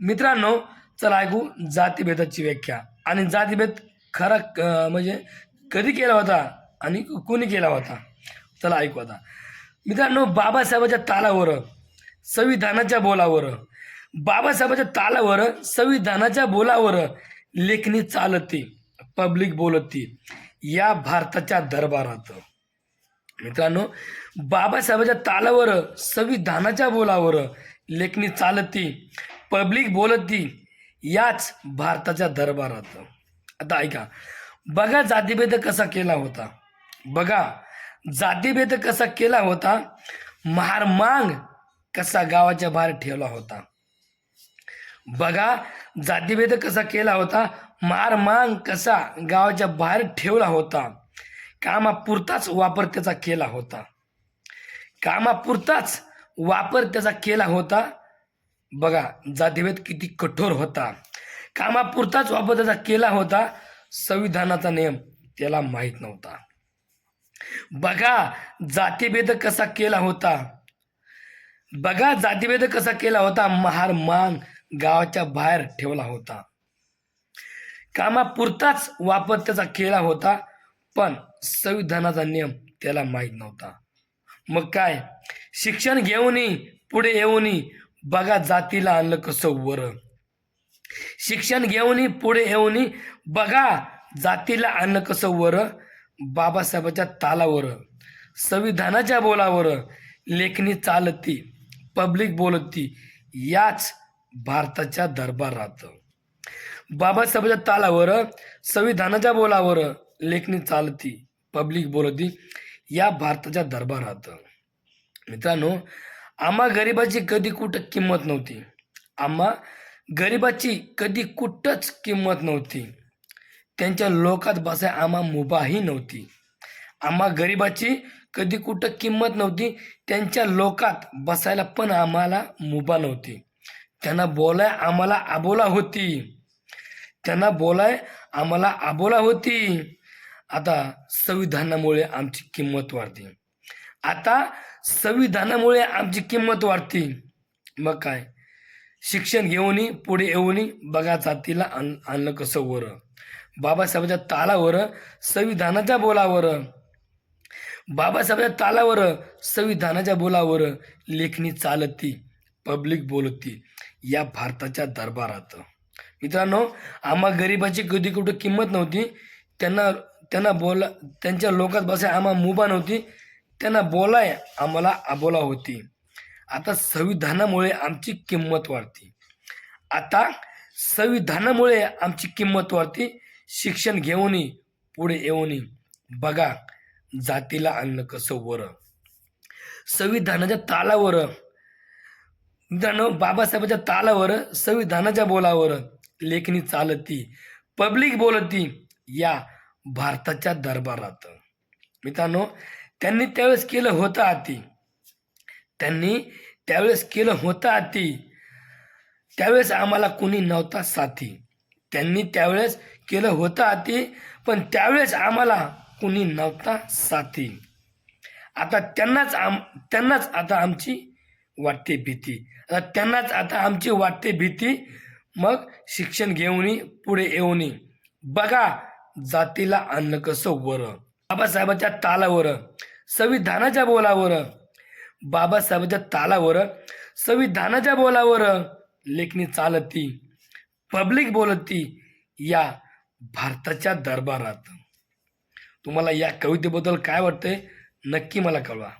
मित्रांनो चला ऐकू जातीभेदाची व्याख्या. आणि जातीभेद खरा म्हणजे कधी केला होता आणि कोणी केला होता? चला ऐकू आता. मित्रांनो बाबासाहेबाच्या तालावर संविधानाच्या बोलावर बाबासाहेबाच्या तालावर संविधानाच्या बोलावर लेखणी चालती पब्लिक बोलती या भारताच्या दरबारात. मित्रांनो बाबासाहेबाच्या तालावर संविधानाच्या बोलावर लेखणी चालती पब्लिक बोलती याच भारताच्या दरबारात. आता ऐका बघा जातीभेद कसा केला होता. बघा जातीभेद कसा केला होता महारमांग कसा गावाच्या बाहेर ठेवला होता. बघा जातीभेद कसा केला होता मारमांग कसा गावाच्या बाहेर ठेवला होता. कामापुरताच वापर त्याचा केला होता. कामापुरताच वापर त्याचा केला होता बघा जातीभेद किती कठोर होता. कामापुरताच वापर त्याचा केला होता. संविधानाचा नियम त्याला माहीत नव्हता. बघा जातीभेद कसा केला होता. बघा जातीभेद कसा केला होता. महार मान गावाच्या बाहेर ठेवला होता. कामापुरताच वापर त्याचा केला होता पण संविधानाचा नियम त्याला माहीत नव्हता. मग काय? शिक्षण घेऊनही पुढे येऊनही बघा जातीला आणलं कसं वर शिक्षण घेऊनही पुढे येऊनही बघा जातीला आणलं कसं वर बाबासाहेबाच्या तालावर. संविधानाच्या बोलावर. लेखणी चालती पब्लिक बोलती याच भारताच्या दरबारात. बाबासाहेबाच्या तालावर संविधानाच्या बोलावर लेखणी चालती पब्लिक बोलती या भारताच्या दरबारात. मित्रांनो आम्हा गरिबाची कधी कुठं किंमत नव्हती. आम्हा गरिबाची कधी कुठंच किंमत नव्हती. त्यांच्या लोकात बसाय आम्हा मुभाही नव्हती. आम्हा गरिबाची कधी कुठं किंमत नव्हती त्यांच्या लोकात बसायला पण आम्हाला मुभा नव्हती. त्यांना बोलाय आम्हाला आबोला होती. त्यांना बोलाय आम्हाला आबोला होती. आता संविधानामुळे आमची किंमत वाढते. आता संविधानामुळे आमची किंमत वाढते. मग काय? शिक्षण घेऊनही पुढे येऊनही बघा जातीला आण आणलं कसं वर. बाबासाहेबांच्या तालावर संविधानाच्या बोलावर. बाबासाहेबांच्या तालावर संविधानाच्या बोलावर लेखणी चालती पब्लिक बोलती या भारताच्या दरबारात. मित्रांनो आम्हा गरिबाची कधी कुठं किंमत नव्हती. त्यांना त्यांना बोला त्यांच्या लोकात बसाय आम्हा मुभा नव्हती. त्यांना बोलाय आम्हाला आबोला होती. आता संविधानामुळे आमची किंमत वाढते. आता संविधानामुळे आमची किंमत वाढते. शिक्षण घेऊनही पुढे येऊनही. बघा जातीला आणलं कसं वर. संविधानाच्या तालावर मित्रांनो बाबासाहेबांच्या तालावर संविधानाच्या बोलावर लेखणी चालती पब्लिक बोलती या भारताच्या दरबारात. मित्रांनो त्यांनी त्यावेळेस केलं होतं आती त्यांनी त्यावेळेस केलं होतं आती त्यावेळेस आम्हाला कोणी नव्हता साथी. त्यांनी त्यावेळेस केलं होतं आती पण त्यावेळेस आम्हाला कोणी नव्हता साथी. आता त्यांनाच आम त्यांनाच आता आमची वाटते भीती. आता त्यांनाच आता आमची वाटते भीती. मग शिक्षण घेऊनही पुढे येऊनही. बघा जातीला अन्न कसं वर? बाबासाहेबाच्या तालावर. संविधानाच्या बोलावर बाबासाहेबांच्या तालावर संविधानाच्या बोलावर लेखणी चालती पब्लिक बोलती या भारताच्या दरबारात. तुम्हाला या कवितेबद्दल काय वाटतंय नक्की मला कळवा.